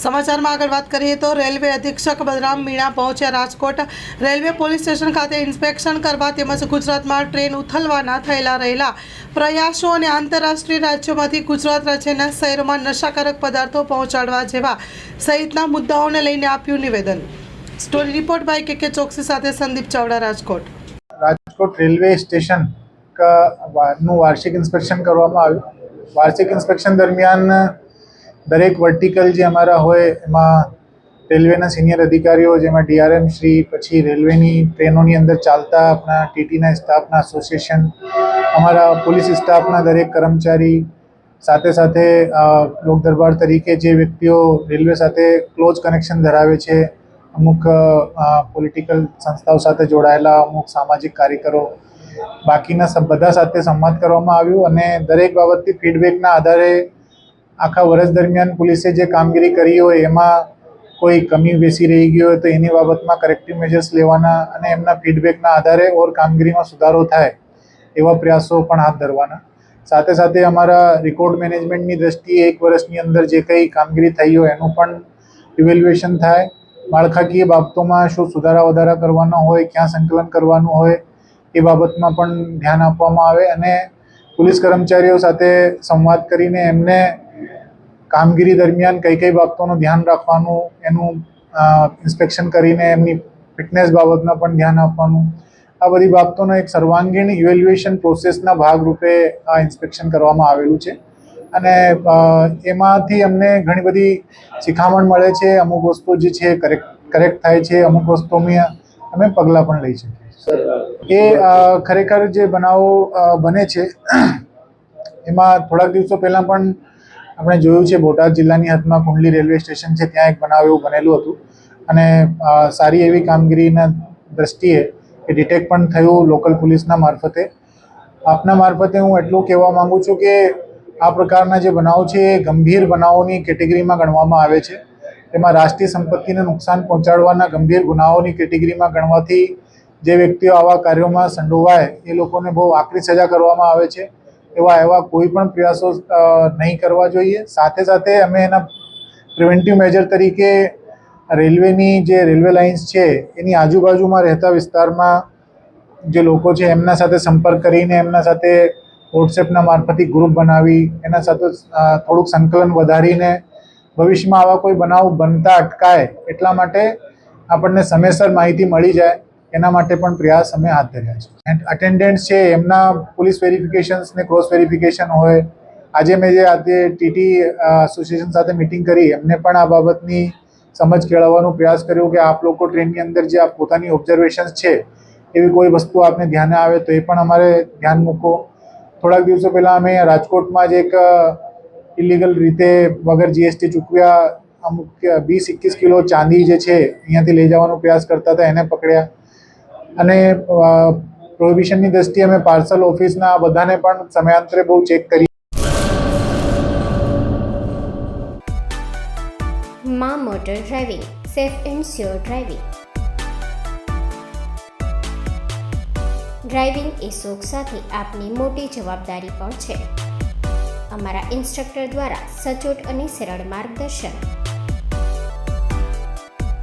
સમાચારમાં આગળ વાત કરીએ તો રેલવે અધિક્ષક બલરામ મીણા પહોંચ્યા રાજકોટ. રેલવે પોલીસ સ્ટેશન ખાતે ઇન્સ્પેક્શન કરવા તેમજ ગુજરાતમાં ટ્રેન ઉથલવાના થયેલા રહેલા પ્રયાસો અને આંતરરાષ્ટ્રીય રાજ્યોમાંથી ગુજરાત રાજ્યના શહેરોમાં નશાકારક પદાર્થો પહોંચાડવા જેવા સહિતના મુદ્દાઓને લઈને આપ્યું નિવેદન. સ્ટોરી રિપોર્ટ બાય કે કે ચોકસી સાથે સંદીપ ચાવડા, રાજકોટ. રાજકોટ રેલવે સ્ટેશનનું વાર્ષિક ઇન્સ્પેક્શન કરવામાં આવ્યું. વાર્ષિક ઇન્સ્પેક્શન દરમિયાન દરેક વર્ટિકલ જે અમારા હોય, એમાં રેલવેના સિનિયર અધિકારીઓ, જેમાં ડીઆરએમ શ્રી, પછી રેલવેની ટ્રેનોની અંદર ચાલતા આપણા ટીટીના સ્ટાફના એસોસિએશન, અમારા પોલીસ સ્ટાફના દરેક કર્મચારી, સાથે સાથે લોક દરબાર તરીકે જે વ્યક્તિઓ રેલવે સાથે ક્લોઝ કનેક્શન ધરાવે છે, અમુક પોલિટિકલ સંસ્થાઓ સાથે જોડાયેલા, અમુક સામાજિક કાર્યકરો, બાકીના બધા સાથે સંવાદ કરવામાં આવ્યું અને દરેક બાબતથી ફીડબેકના આધારે આખા વર્ષ દરમિયાન પોલીસે જે કામગીરી કરી હોય એમાં કોઈ કમી બેસી રહી ગઈ હોય તો એની બાબતમાં કરેક્ટિવ મેજર્સ લેવાના અને એમના ફીડબેકના આધારે ઓર કામગીરીમાં સુધારો થાય એવા પ્રયાસો પણ હાથ ધરવાના. સાથે સાથે અમારા રેકોર્ડ મેનેજમેન્ટની દ્રષ્ટિએ એક વર્ષની અંદર જે કંઈ કામગીરી થઈ હોય એનું પણ ઇવેલ્યુએશન થાય. માળખાકીય બાબતોમાં શું સુધારા વધારા કરવાનો હોય, ક્યાં સંકલન કરવાનું હોય એ બાબતમાં પણ ધ્યાન આપવામાં આવે અને પોલીસ કર્મચારીઓ સાથે સંવાદ કરીને એમને કામગીરી દરમિયાન કઈ કઈ બાબતોનું ધ્યાન રાખવાનું એનું ઇન્સ્પેક્શન કરીને એમની ફિટનેસ બાબતમાં પણ ધ્યાન આપવાનું. આ બધી બાબતોનો એક સર્વાંગીણ ઇવેલ્યુએશન પ્રોસેસના ભાગરૂપે આ ઇન્સ્પેક્શન કરવામાં આવેલું છે. અને એમાંથી અમને ઘણી બધી શિખામણ મળે છે અમુક વસ્તુ જે છે કરેક્ટ કરેક્ટ થાય છે અમુક વસ્તુમાં અમે પગલાં પણ લઈ શકીએ એ ખરેખર જે બનાવો બને છે એમાં થોડાક દિવસો પહેલાં પણ આપણે જોયું છે, બોટાદ જિલ્લાની હદમાં કુંડલી રેલવે સ્ટેશન છે, ત્યાં એક બનાવ એવું બનેલું હતું. અને સારી એવી કામગીરીના દ્રષ્ટિએ એ ડિટેક્ટ પણ થયું લોકલ પોલીસના મારફતે. આપના મારફતે હું એટલું કહેવા માંગુ છું કે આ પ્રકારના જે બનાવો છે, એ ગંભીર બનાવોની કેટેગરીમાં ગણવામાં આવે છે. તેમાં રાષ્ટ્રીય સંપત્તિને નુકસાન પહોંચાડવાના ગંભીર ગુનાઓની કેટેગરીમાં ગણવાથી જે વ્યક્તિઓ આવા કાર્યોમાં સંડોવાય, એ લોકોને બહુ આકરી સજા કરવામાં આવે છે. એવા એવા કોઈ પણ પ્રયાસો નહીં કરવા જોઈએ. સાથે સાથે અમે એના પ્રિવેન્ટિવ મેજર તરીકે રેલવેની જે રેલવે લાઇન્સ છે, એની આજુબાજુમાં રહેતા વિસ્તારમાં જે લોકો છે, એમના સાથે સંપર્ક કરીને એમના સાથે વોટ્સએપના મારફતે ગ્રુપ બનાવી, એના સાથે થોડુંક સંકલન વધારીને ભવિષ્યમાં આવા કોઈ બનાવ બનતા અટકાય એટલા માટે આપણને સમયસર માહિતી મળી જાય. એના માટે પણ પ્રયાસ અમે હાથ ધર્યા છે. એન્ડ અટેન્ડન્ટ્સ છે, એમના પોલીસ વેરિફિકેશન્સ ને ક્રોસ વેરિફિકેશન હોય. આજે મેં જે આજે ટીટી એસોસિએશન સાથે મિટિંગ કરી, એમને પણ આ બાબતની સમજ કેળવવાનો પ્રયાસ કર્યો કે આપ લોકો ટ્રેનની અંદર જે આપ પોતાની ઓબ્ઝર્વેશન્સ છે, એવી કોઈ વસ્તુ આપને ધ્યાને આવે તો એ પણ અમારે ધ્યાન મૂકો. થોડાક દિવસો પહેલાં અમે રાજકોટમાં જ એક ઇલીગલ રીતે વગર જીએસટી ચૂકવ્યા. અમુક વીસ, એકવીસ કિલો ચાંદી જે છે, અહીંયાથી લઈ જવાનો પ્રયાસ કરતા હતા, એને પકડ્યા. અને પ્રોહિબિશનની દ્રષ્ટિએ અમે પાર્સલ ઓફિસના બધાને પણ સમયાંતરે બહુ ચેક કરી મા motor driving safe and sure driving driving એ શોખ સાથે આપની મોટી જવાબદારી પણ છે. અમારા ઇન્સ્ટ્રક્ટર દ્વારા સચોટ અને સરળ માર્ગદર્શન.